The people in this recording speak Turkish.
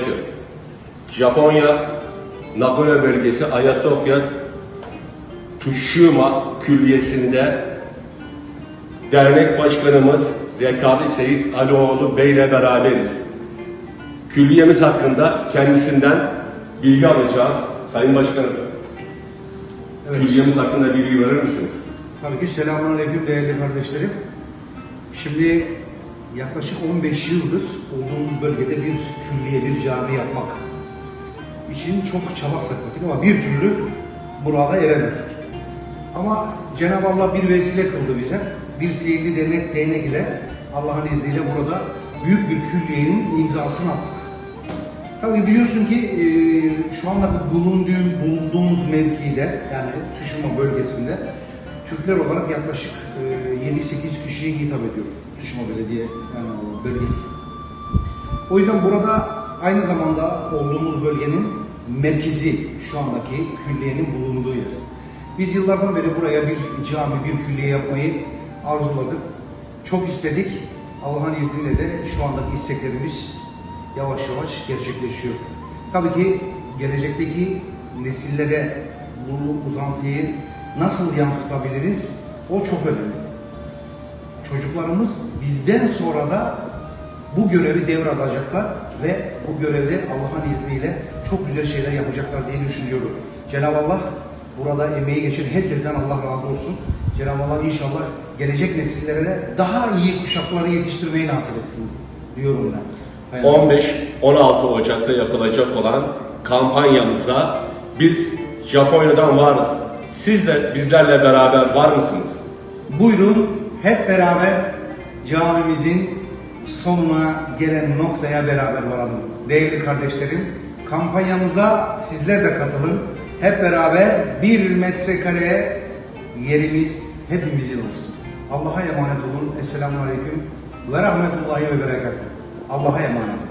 Aleyküm. Japonya, Nagoya bölgesi Ayasofya Tuşuma Külliyesi'nde dernek başkanımız Rekabi Seyit Alioğlu Bey ile beraberiz. Külliyemiz hakkında kendisinden bilgi alacağız. Sayın Başkanım, Evet. külliyemiz hakkında bilgi verir misiniz? Tabii ki selamünaleyküm değerli kardeşlerim. Şimdi yaklaşık 15 yıldır olduğumuz bölgede bir külliye, bir cami yapmak için çok çaba sarf ama bir türlü burada eremedik. Ama Cenab-ı Allah bir vesile kıldı bize. Bir sihirli dernek değnek ile Allah'ın izniyle burada büyük bir külliyenin imzasını attık. Tabii biliyorsun ki e, şu anda bulunduğum, bulunduğumuz mevkide yani Tuşuma bölgesinde Türkler olarak yaklaşık e, 7-8 kişiye hitap ediyor Tuşuma Belediye yani bölgesi. O yüzden burada aynı zamanda olduğumuz bölgenin merkezi şu andaki külliyenin bulunduğu yer. Biz yıllardan beri buraya bir cami, bir külliye yapmayı arzuladık. Çok istedik. Allah'ın izniyle de şu andaki isteklerimiz yavaş yavaş gerçekleşiyor. Tabii ki gelecekteki nesillere bu uzantıyı nasıl yansıtabiliriz? O çok önemli. Çocuklarımız bizden sonra da bu görevi devralacaklar ve bu görevde Allah'ın izniyle çok güzel şeyler yapacaklar diye düşünüyorum. Cenab-ı Allah burada emeği geçen herkesten Allah razı olsun. Cenab-ı Allah inşallah gelecek nesillere de daha iyi kuşakları yetiştirmeyi nasip etsin diyorum ben. Sayın 15-16 Ocak'ta yapılacak olan kampanyamıza biz Japonya'dan varız. Siz de bizlerle beraber var mısınız? Buyurun hep beraber camimizin sonuna gelen noktaya beraber varalım. Değerli kardeşlerim, kampanyamıza sizler de katılın. Hep beraber bir metrekare yerimiz hepimizin olsun. Allah'a emanet olun. Esselamu Aleyküm ve Rahmetullahi ve Berekatuhu. Allah'a emanet olun.